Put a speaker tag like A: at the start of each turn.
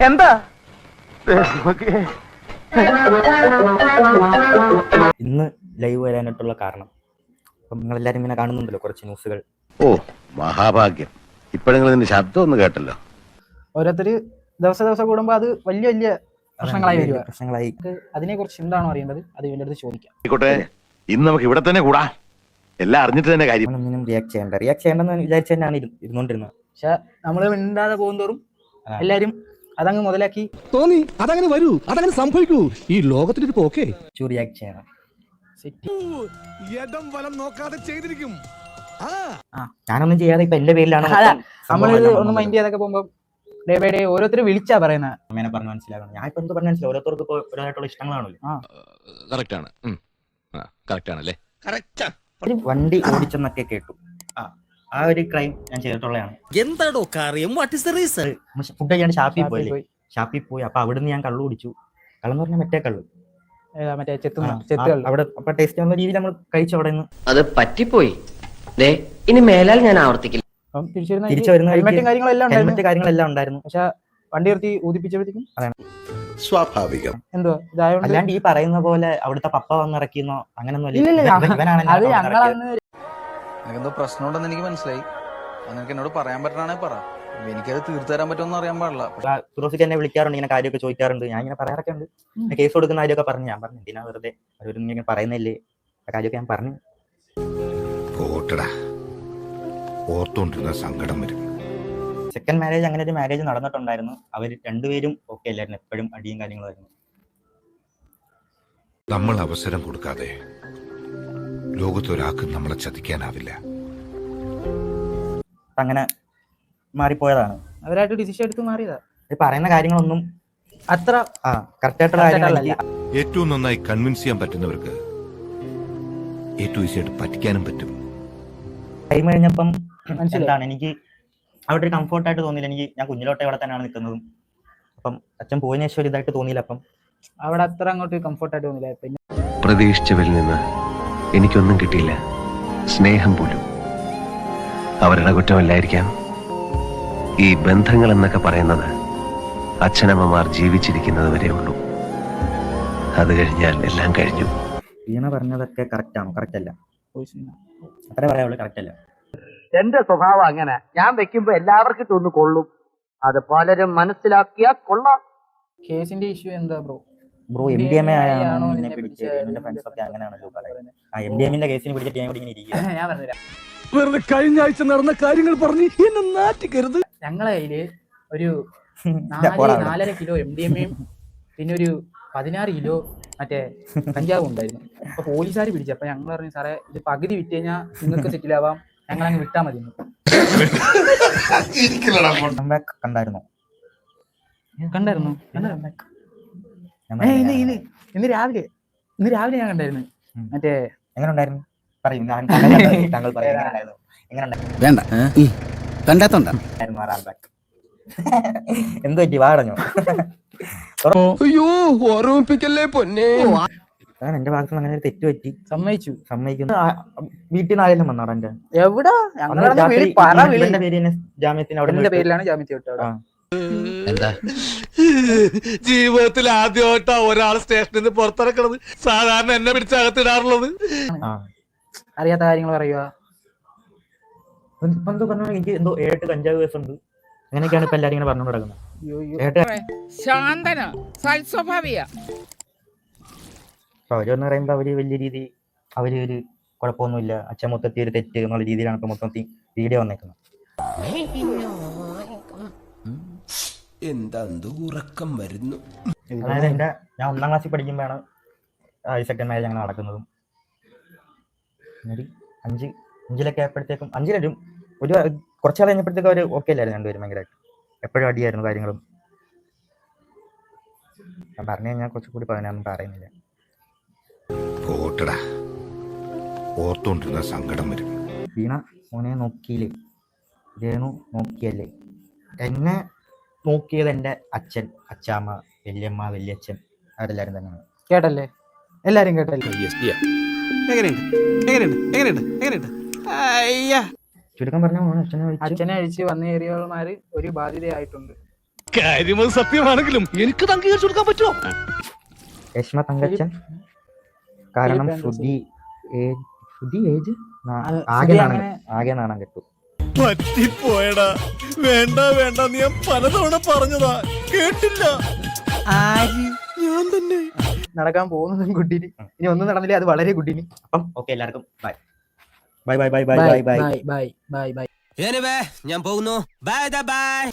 A: എന്താ?
B: ഇന്ന് ലൈവ് വരാനായിട്ടുള്ള കാരണം. അപ്പൊ നിങ്ങൾ എല്ലാരും ഇങ്ങനെ കാണുന്നുണ്ടല്ലോ കുറച്ച് ന്യൂസുകൾ.
C: ഓ മഹാഭാഗ്യം. ഇപ്പോഴെങ്കിലും നിന്റെ ശബ്ദം ഒന്ന് കേട്ടല്ലോ.
D: ഓരോരുത്തര് ദിവസം ദിവസം കൂടുമ്പോ അത് വലിയ വലിയ പ്രശ്നങ്ങളായി വരിക.
B: പ്രശ്നങ്ങളായി.
D: അതിനെ കുറിച്ച് എന്താണോ അറിയേണ്ടത്? അത് ഇവന്റെ അടുത്ത് ചോദിക്കാം.
C: ആയിക്കോട്ടെ ഇന്ന് നമുക്ക് ഇവിടെ തന്നെ കൂടാ. എല്ലാം അറിഞ്ഞിട്ട് തന്നെ കാര്യം.
B: നമ്മളൊന്നിനും റിയാക്ട് ചെയ്യണ്ട. റിയാക്ട് ചെയ്യണ്ടെന്ന് വിചാരിച്ചു തന്നെയാണ് ഇരു- ഇരുന്നോണ്ടിരുന്നത്.
D: പക്ഷെ നമ്മൾ മിണ്ടാതെ പോകുന്തോറും എല്ലാരും അതങ്ങ് മുതലാക്കി.
E: തോന്നി അതങ്ങനെ വരൂ അതങ്ങനെ സംഭവിക്കൂ. ഈ ലോകത്തിന്റെ ഒരു പോക്കേ
B: ചു റിയാക്ട് ചെയ്യണം
D: സെറ്റ്
E: ഇടം വലം നോക്കാതെ ചെയ്തിരിക്കും.
B: ഞാനൊന്നും ചെയ്യാതെ ഇപ്പൊ എന്റെ പേരിലാണ്
D: നമ്മളിത് ഒന്ന് മൈൻഡ് ചെയ്യാതൊക്കെ പോകുമ്പോ ഡേ ബൈ ഡേ ഓരോരുത്തർ വിളിച്ചാ പറയുന്നത്
B: പറഞ്ഞു പറഞ്ഞ് മനസ്സിലാക്കണം. ഞാൻ ഇപ്പൊ എന്ത് പറഞ്ഞു മനസ്സിലാവും? ഓരോരുത്തർക്ക് ഇപ്പൊ ഓരോരായിട്ടുള്ള ഇഷ്ടങ്ങളാണല്ലോ
F: കറക്റ്റ് ആണ് കറക്റ്റ് ആണല്ലേ
B: ഒരു വണ്ടി ഓടിച്ചെന്നൊക്കെ കേട്ടു. ആ ഒരു ക്രൈം ഞാൻ ചെയ്തിട്ടുള്ളതാണ്.
G: എന്താടോ കാര്യം? What is the reason
B: food കഴിയാണ്ട് ഷാപ്പിൽ പോയി. ഷാപ്പിൽ പോയി. അപ്പൊ അവിടുന്ന് ഞാൻ കള്ളു കുടിച്ചു. കള്ളെന്ന് പറഞ്ഞാൽ മറ്റേ കള്ളു.
D: മറ്റേ
B: അവിടെ അപ്പൊ ടേസ്റ്റ് വന്ന രീതിയിൽ നമ്മൾ കഴിച്ചു അവിടെ നിന്ന്
A: അത് പറ്റിപ്പോയി. ദേ ഇനി മേലാൽ ഞാൻ ആവർത്തിക്കില്ല.
D: തിരിച്ചു വരുന്ന ഹെൽമെറ്റും കാര്യങ്ങളെല്ലാം ഉണ്ടായിരുന്നു.
B: ഹെൽമെറ്റ് കാര്യങ്ങളെല്ലാം ഉണ്ടായിരുന്നു.
D: പക്ഷെ വണ്ടി നിർത്തി ഊതിപ്പിച്ചപ്പോഴത്തേക്കും?
C: സ്വാഭാവികം.
D: എന്തോ
B: അല്ലാണ്ട് ഈ പറയുന്ന പോലെ അവിടുത്തെ പപ്പ വന്നിറക്കിയെന്നോ അങ്ങനെ
D: ഇല്ല,
H: നിനക്കെന്തോ പ്രശ്നമുണ്ടെന്ന് എനിക്ക് മനസ്സിലായി. അത് നിനക്ക് എന്നോട് പറയാൻ പറ്റണേ പറ. എനിക്കത് തീർത്തു തരാൻ പറ്റുമെന്ന് അറിയാൻ പാടില്ല.
B: ആ, എന്നെ വിളിക്കാറുണ്ട് ഇങ്ങനെ കാര്യമൊക്കെ ചോദിക്കാറുണ്ട്. ഞാൻ ഇങ്ങനെ പറയാറൊക്കെ ഉണ്ട്. കേസ് കൊടുക്കുന്ന കാര്യമൊക്കെ പറഞ്ഞു. ഞാൻ പറഞ്ഞു എന്തിനാ വെറുതെ അവരൊന്നും ഇങ്ങനെ പറയുന്നില്ലേ? ആ കാര്യമൊക്കെ ഞാൻ പറഞ്ഞു.
I: പോട്ടടാ. ഓർത്തോണ്ടിരുന്ന സങ്കടം വരും.
B: സെക്കൻഡ് മാരേജ് അങ്ങനെ ഒരു മാരേജ് നടന്നിട്ടുണ്ടായിരുന്നു. അവർ രണ്ടുപേരും ഓക്കെ അല്ലായിരുന്നു. എപ്പോഴും അടിയും കാര്യങ്ങളായിരുന്നു
I: നമ്മൾ അവസരം കൊടുക്കാതെ ലോകത്തൊരാൾക്കും നമ്മളെ ചതിക്കാനാവില്ല.
B: അങ്ങനെ മാറിപ്പോയതാണ്.
D: അവരായിട്ട് ഡിസിഷൻ എടുത്ത് മാറിയതാ.
B: ഈ പറയുന്ന കാര്യങ്ങളൊന്നും
D: അത്ര
B: ആ കറക്റ്റ് ആയിട്ടുള്ള കാര്യങ്ങൾ
I: ഏറ്റവും നന്നായി കൺവിൻസ് ചെയ്യാൻ പറ്റുന്നവർക്ക് ഏറ്റവും ഈസിയായിട്ട് പറ്റിക്കാനും പറ്റും.
B: ടൈം കഴിഞ്ഞപ്പം. എന്താണ് എനിക്ക് അവിടെ ഒരു കംഫോർട്ട് ആയിട്ട് തോന്നിയില്ല. എനിക്ക് ഞാൻ കുഞ്ഞിലോട്ടെ ഇവിടെ തന്നെയാണ് നിൽക്കുന്നതും. അപ്പം അച്ഛൻ പോയതിനു ശേഷം ഒരു ഇതായിട്ട് തോന്നിയില്ല. അപ്പം
D: അവിടെ അത്ര അങ്ങോട്ട് കംഫർട്ട് ആയിട്ട് തോന്നില്ല പിന്നെ
J: പ്രതീക്ഷിച്ചവരിൽ നിന്ന് എനിക്കൊന്നും കിട്ടിയില്ല. സ്നേഹം പോലും. അവരുടെ കുറ്റമല്ലായിരിക്കാം. ഈ ബന്ധങ്ങൾ എന്നൊക്കെ പറയുന്നത് അച്ഛനമ്മമാർ ജീവിച്ചിരിക്കുന്നത് വരെ ഉള്ളൂ. അത് കഴിഞ്ഞാൽ എല്ലാം കഴിഞ്ഞു.
B: വീണ പറഞ്ഞതൊക്കെ കറക്റ്റാണ് കറക്റ്റല്ല കറക്റ്റ് അല്ല. അത്രേ പറയാവുള്ളൂ കറക്റ്റ് അല്ല.
A: എന്റെ സ്വഭാവം അങ്ങനെ. ഞാൻ വെക്കുമ്പോ എല്ലാവർക്കും തോന്നു കൊള്ളും. അത് പലരും മനസ്സിലാക്കിയാ കൊള്ളാം.
D: കേസിന്റെ ഇഷ്യൂ എന്താ bro
B: bro M D M A
D: ആണോ നിന്നെ
B: എന്നെ പിടിച്ചത്? എന്റെ ഫ്രണ്ട്സ് ഒക്കെ അങ്ങനെയാണല്ലോ പറയുന്നത്. ആ എം ഡി എമ്മിന്റെ കേസിന് പിടിച്ചിട്ട് ഞാൻ ഇവിടെ ഇങ്ങനെ ഇരിക്കുക
D: ഞാൻ പറഞ്ഞുതരാം.
E: വെറുതെ കഴിഞ്ഞ ആഴ്ച നടന്ന കാര്യങ്ങൾ പറഞ്ഞ് എന്നെ നാറ്റിക്കരുത്.
D: ഞങ്ങളെ കയ്യിൽ ഒരു നാല് നാലര കിലോ എം ഡി എം എയും പിന്നെ ഒരു പതിനാറ് കിലോ മറ്റേ കഞ്ചാവും ഉണ്ടായിരുന്നു. അപ്പൊ പോലീസുകാർ പിടിച്ചു. അപ്പൊ ഞങ്ങൾ പറഞ്ഞു സാറേ ഇത് പകുതി വിറ്റ് കഴിഞ്ഞാൽ നിങ്ങൾക്ക് സെറ്റിലാവാം. ഞങ്ങൾ അങ്ങ് വിട്ടാ മതി. എന്ന്."
B: Comeback കണ്ടായിരുന്നോ?
D: കണ്ടായിരുന്നു. ഇന്ന്? ഇന്ന് ഇന്ന് രാവിലെ ഇന്ന് രാവിലെ ഞാൻ കണ്ടായിരുന്നു. മറ്റേ
B: എങ്ങനെ ഉണ്ടായിരുന്നു? പറയും. ഞാൻ താങ്കൾ
G: വേണ്ട. കണ്ടാത്തോണ്ട.
B: ഉണ്ടായിരുന്നു ആ എന്ത് പറ്റി? വാടഞ്ഞോ?
E: അയ്യോ ഓർമ്മിപ്പിക്കല്ലേ പൊന്നെ?
B: ഞാൻ എന്റെ ഭാഗത്ത് അങ്ങനെ ഒരു തെറ്റ് പറ്റി.
D: സമ്മതിച്ചു.
B: സമ്മതിക്കുന്നു. വീട്ടിൽ നിന്ന് ആരെങ്കിലും വന്നോടാ എന്റെ
D: എവിടാ? ഞങ്ങളുടെ
B: പേര് ജാമ്യത്തിന് അവിടെ
D: പേരിലാണ് ജാമ്യത്തിൽ വിട്ടത്
F: എന്താ?
E: ജീവിതത്തിൽ ആദ്യമായിട്ടാ ഒരാൾ സ്റ്റേഷനിൽ നിന്ന് പുറത്തിറക്കണത്. സാധാരണ എന്നെ പിടിച്ച് അകത്തിടാറുള്ളത്.
D: അറിയാത്ത കാര്യങ്ങൾ പറയുക
B: ഇപ്പൊ എന്തോ പറഞ്ഞു എനിക്ക് എന്തോ ഏട്ട് കഞ്ചാവ് കേസുണ്ട്. അങ്ങനെയൊക്കെയാണ് ഇപ്പൊ എല്ലാരും ഇങ്ങനെ പറഞ്ഞു നടക്കുന്നത്
D: അയ്യോ, അയ്യോ.
G: ശാന്തന സൽസ്വഭാവിയ.
B: അപ്പൊ അവരെന്ന് പറയുമ്പോ അവർ വലിയ രീതി അവർ ഒരു കുഴപ്പമൊന്നുമില്ല. അച്ഛൻ മൊത്തത്തിൽ ഒരു തെറ്റ് എന്നുള്ള രീതിയിലാണ് ഇപ്പൊ മൊത്തത്തിൽ വീഡിയോ വന്നേക്കുന്നത്.
E: എന്താ ഉറക്കം വരുന്നു?
B: അതായത് എന്റെ ഞാൻ ഒന്നാം ക്ലാസ്സിൽ പഠിക്കുമ്പോഴാണ് സെക്കൻഡ് മാരേജ് അങ്ങനെ നടക്കുന്നതും. ഒരു അഞ്ച് അഞ്ചിലൊക്കെ ആയപ്പോഴത്തേക്കും അഞ്ചിലും ഒരു കുറച്ചാൾ കഴിഞ്ഞപ്പോഴത്തേക്കും അവർ ഓക്കെ അല്ലായിരുന്നു രണ്ടുപേരും ഭയങ്കരമായിട്ട് എപ്പോഴും അടിയായിരുന്നു കാര്യങ്ങളും. ഞാൻ പറഞ്ഞു കഴിഞ്ഞാൽ കുറച്ചുകൂടി പതിനാറും പറയുന്നില്ല.
I: പോട്ടടാ. ഓർത്തോണ്ടിരുന്ന സങ്കടം വരും.
B: വീണ മോനെ നോക്കിയില്ലേ? രേണു നോക്കിയല്ലേ? എന്നെ നോക്കിയത് എന്റെ അച്ഛൻ അച്ചാമ്മ വല്യമ്മ വല്യച്ഛൻ അവരെല്ലാരും തന്നെയാണ്.
D: കേട്ടല്ലേ? എല്ലാരും കേട്ടല്ലേ?
G: എങ്ങനെയുണ്ട്? എങ്ങനെയുണ്ട്? എങ്ങനെയുണ്ട്? എങ്ങനെയുണ്ട്? അയ്യാ.
B: ചുരുക്കം പറഞ്ഞ അച്ഛനെ
D: അഴിച്ച് വന്നു കയറിയവന്മാര് ഒരു ബാധ്യതയായിട്ടുണ്ട്.
E: കാര്യം സത്യമാണെങ്കിലും എനിക്ക് അംഗീകരിച്ചു കൊടുക്കാൻ പറ്റുമോ?
B: രശ്മ തങ്കച്ചൻ. കാരണം ശ്രുതി ശ്രുതി ഏജ്? ആകെ നാണം ആകെ നാണം കെട്ടു.
E: പറ്റിപ്പോയടാ. വേണ്ട വേണ്ട നീ ഞാൻ പലതവണ പറഞ്ഞതാ. കേട്ടില്ല.
G: ആര്?
E: ഞാൻ തന്നെ.
B: നടക്കാൻ പോകുന്നതും ഗുഡിനി ഇനി ഒന്നും നടന്നില്ല? അത് വളരെ ഗുഡിനി അപ്പം ഓക്കെ എല്ലാവർക്കും bye. Bye bye bye bye
D: bye
B: bye bye.
D: Bye bye bye bye.
G: ഞാൻ പോകുന്നു. Bye bye.